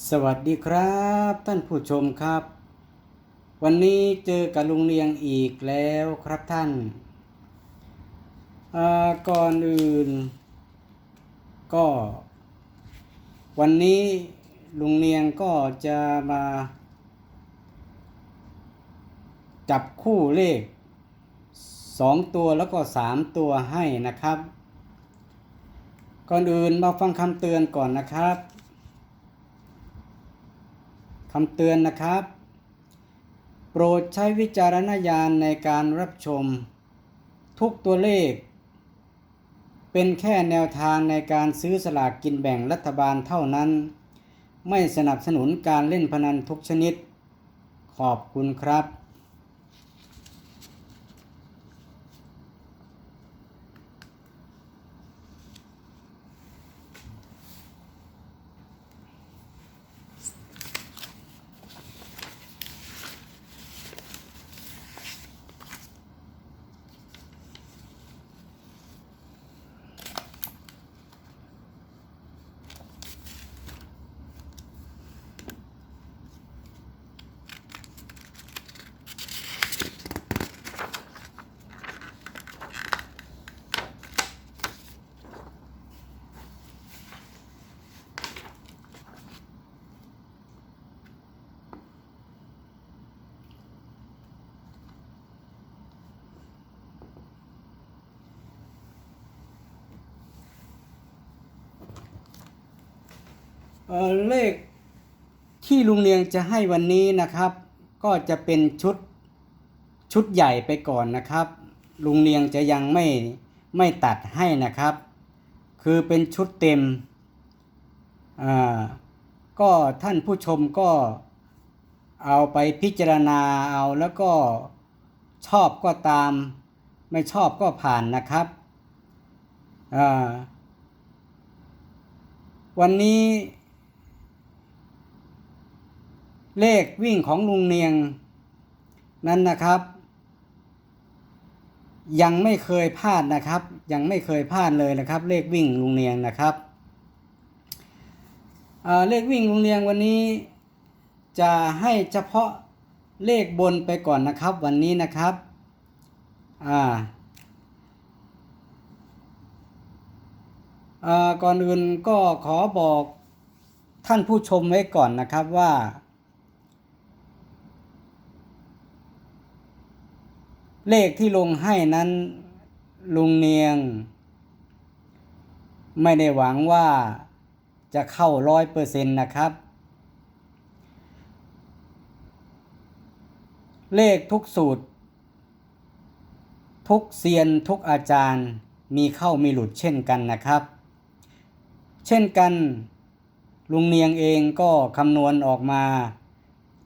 สวัสดีครับท่านผู้ชมครับ วันนี้เจอกับลุงเลียงอีกแล้วครับท่านาก่อนอื่น ก็ วันนี้ลุงเลียงก็จะมา จับคู่เลขสองตัวแล้วก็สามตัวให้นะครับ ก่อนอื่นมาฟังคำเตือนก่อนนะครับ คำเตือนนะครับ โปรดใช้วิจารณญาณในการรับชม ทุกตัวเลข เป็นแค่แนวทางในการซื้อสลากกินแบ่งรัฐบาลเท่านั้น ไม่สนับสนุนการเล่นพนันทุกชนิด ขอบคุณครับ เเลขที่ลุงเลียงจะให้วันนี้นะครับ ก็จะเป็นชุดชุดใหญ่ไปก่อนนะครับ ลุงเลียงจะยังไม่ไม่ตัดให้นะครับ คือเป็นชุดเต็มอ่าก็ท่านผู้ชมก็เอาไปพิจารณาเอาแล้วก็ชอบก็ตาม ไม่ชอบก็ผ่านนะครับ วันนี้ เลขวิ่งของลุงเนียง นั้นนะครับ ยังไม่เคยพลาดนะครับ ยังไม่เคยพลาดเลยนะครับ เลขวิ่งลุงเนียงนะครับเลขวิ่งลุงเนียงวันนี้จะให้เฉพาะเลขบนไปก่อนนะครับ วันนี้นะครับอ่าก่อนอื่นก็ขอบอกท่านผู้ชมไว้ก่อนนะครับว่า เลขที่ลุงให้นั้น ลุงเนียง ไม่ได้หวังว่าจะเข้าร้อยเปอร์เซ็นต์นะครับ เลขทุกสูตร ทุกเซียนทุกอาจารย์มีเข้ามีหลุดเช่นกันนะครับ เช่นกัน ลุงเนียงเองก็คำนวณออกมา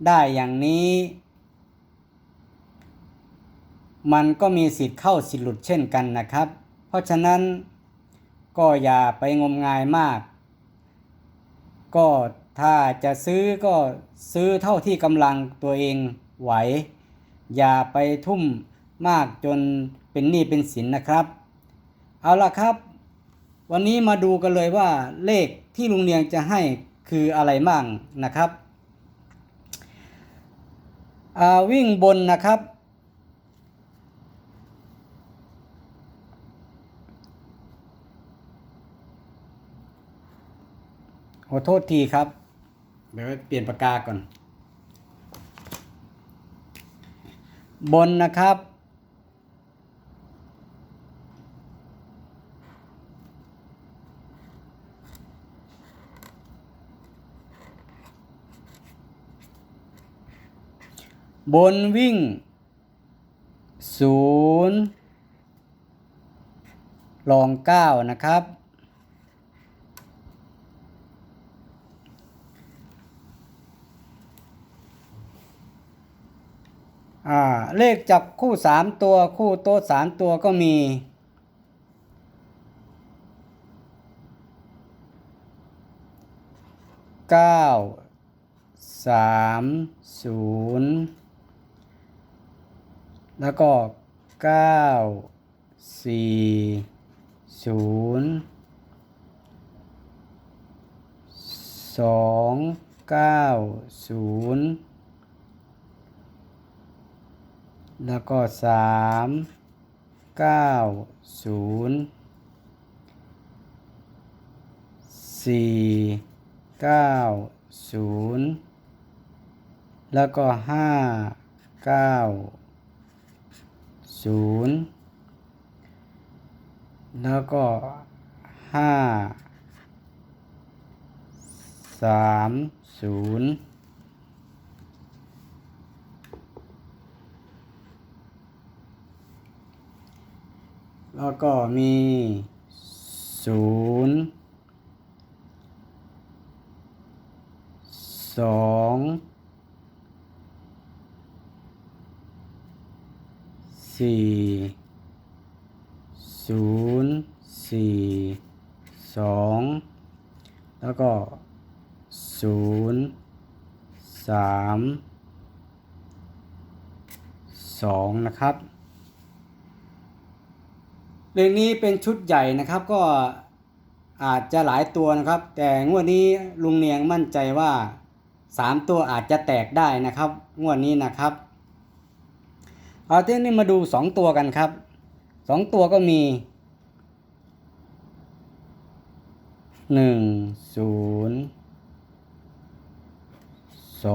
ได้อย่างนี้ มันก็มีสิทธิ์เข้าสิทธิ์หลุดเช่นกันนะครับ เพราะฉะนั้นก็อย่าไปงมงายมาก ก็ถ้าจะซื้อก็ซื้อเท่าที่กำลังตัวเองไหว อย่าไปทุ่มมากจนเป็นหนี้เป็นสินนะครับ เอาละครับ วันนี้มาดูกันเลยว่าเลขที่ลุงเนียงจะให้คืออะไรบ้างนะครับอ่าวิ่งบนนะครับ ขอโทษทีครับ เดี๋ยวเปลี่ยนปากกาก่อน บนนะครับ บนวิ่งศูนย์ลองเก้านะครับ อ่าเลขจับคู่สามตัวคู่โต๊ะสามตัวก็มีเก้าสามศูนย์แล้วก็เก้าสี่ศูนย์สองเก้าศูนย์ แล้วก็สามเก้าศูนย์สี่เก้าศูนย์แล้วก็ห้าเก้าศูนย์แล้วก็ห้าสามศูนย์ แล้วก็มีศูนย์สองสี่ศูนย์สี่สองแล้วก็ศูนย์สามสองนะครับ เลขนี้เป็นชุดใหญ่นะครับก็อาจจะหลายตัวนะครับ แต่งวดนี้ลุงเนียงมั่นใจว่า 3 ตัวอาจจะแตกได้นะครับ งวดนี้นะครับเอาทีนี้มาดู 2 ตัวกันครับ 2 ตัวก็มี 1 0 2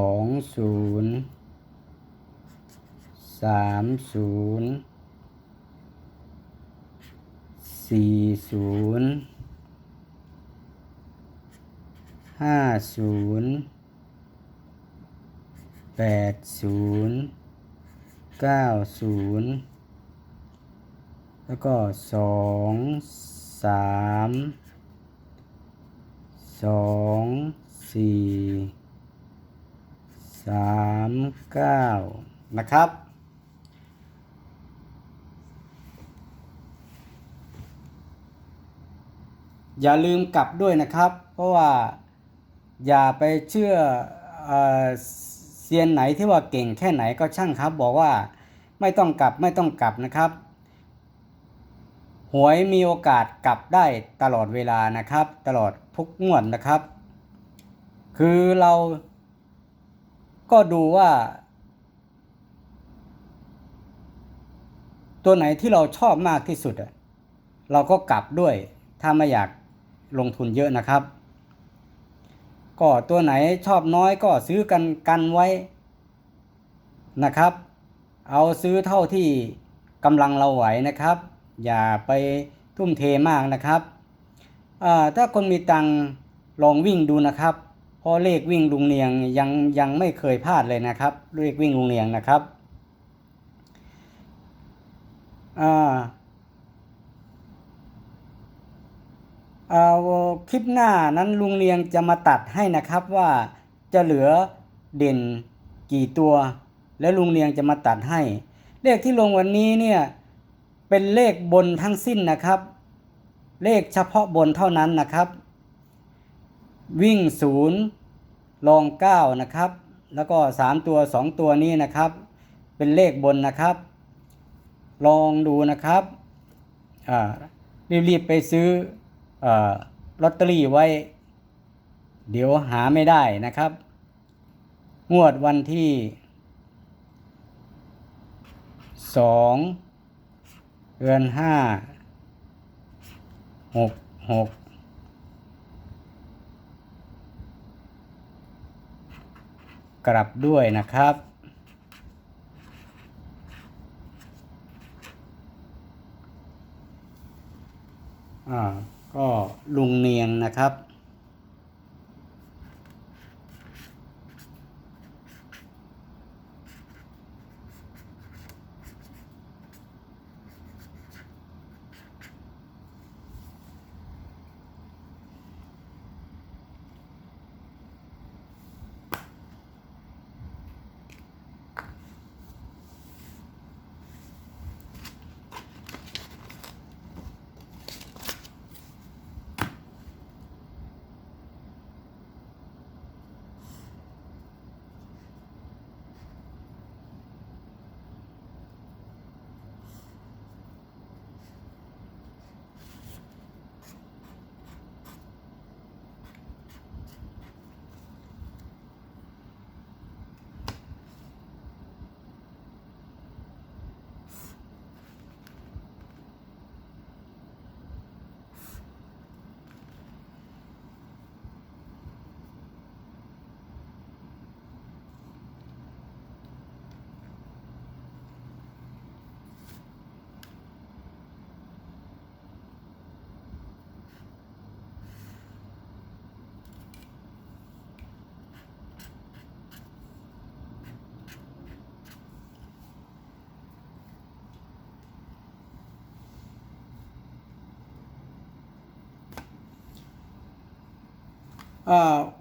0 3 0 สี่ศูนย์ห้าศูนย์แปดศูนย์เก้าศูนย์แล้วก็สองสามสองสี่สามเก้านะครับ อย่าลืมกลับด้วยนะครับ เพราะว่าอย่าไปเชื่อเอเซียนไหนที่ว่าเก่งแค่ไหนก็ช่างครับ บอกว่าไม่ต้องกลับไม่ต้องกลับนะครับ หวยมีโอกาสกลับได้ตลอดเวลานะครับ ตลอดทุกงวดนะครับ คือเราก็ดูว่า ตัวไหนที่เราชอบมากที่สุดเราก็กลับด้วยถ้าไม่อยาก ลงทุนเยอะนะครับ ก็ตัวไหนชอบน้อยก็ซื้อกันกันไว้นะครับ เอาซื้อเท่าที่กำลังเราไหวนะครับ อย่าไปทุ่มเทมากนะครับถ้าคนมีตังลองวิ่งดูนะครับเพราะเลขวิ่งลุงเนียงยังยังไม่เคยพลาดเลยนะครับเลขวิ่งลุงเนียงนะครับอ่า เอา คลิปหน้านั้นลุงเลียงจะมาตัดให้นะครับว่าจะเหลือเด่นกี่ตัว แล้วลุงเลียงจะมาตัดให้ เลขที่ลงวันนี้เนี่ยเป็นเลขบนทั้งสิ้นนะครับ เลขเฉพาะบนเท่านั้นนะครับ วิ่งศูนย์ลองเก้านะครับ แล้วก็สามตัวสองตัวนี้นะครับ เป็นเลขบนนะครับ ลองดูนะครับรีบๆไปซื้อ ลอตเตอรี่ไว้ เดี๋ยวหาไม่ได้นะครับ งวดวันที่สองเดือนห้าหกหกกลับด้วยนะครับ อ่า ก็ลุงเนียงนะครับ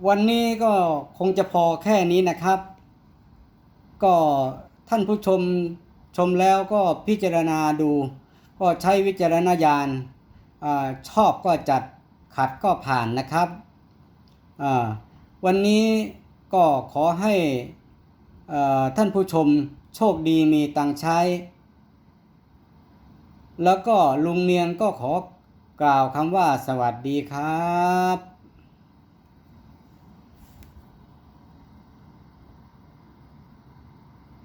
วันนี้ก็คงจะพอแค่นี้นะครับ ก็ท่านผู้ชมชมแล้วก็พิจารณาดู ก็ใช้วิจารณญาณอชอบก็จัดขัดก็ผ่านนะครับ วันนี้ก็ขอให้เอ่อท่านผู้ชมโชคดีมีตังใช้ แล้วก็ลุงเนียงก็ขอกล่าวคำว่าสวัสดีครับ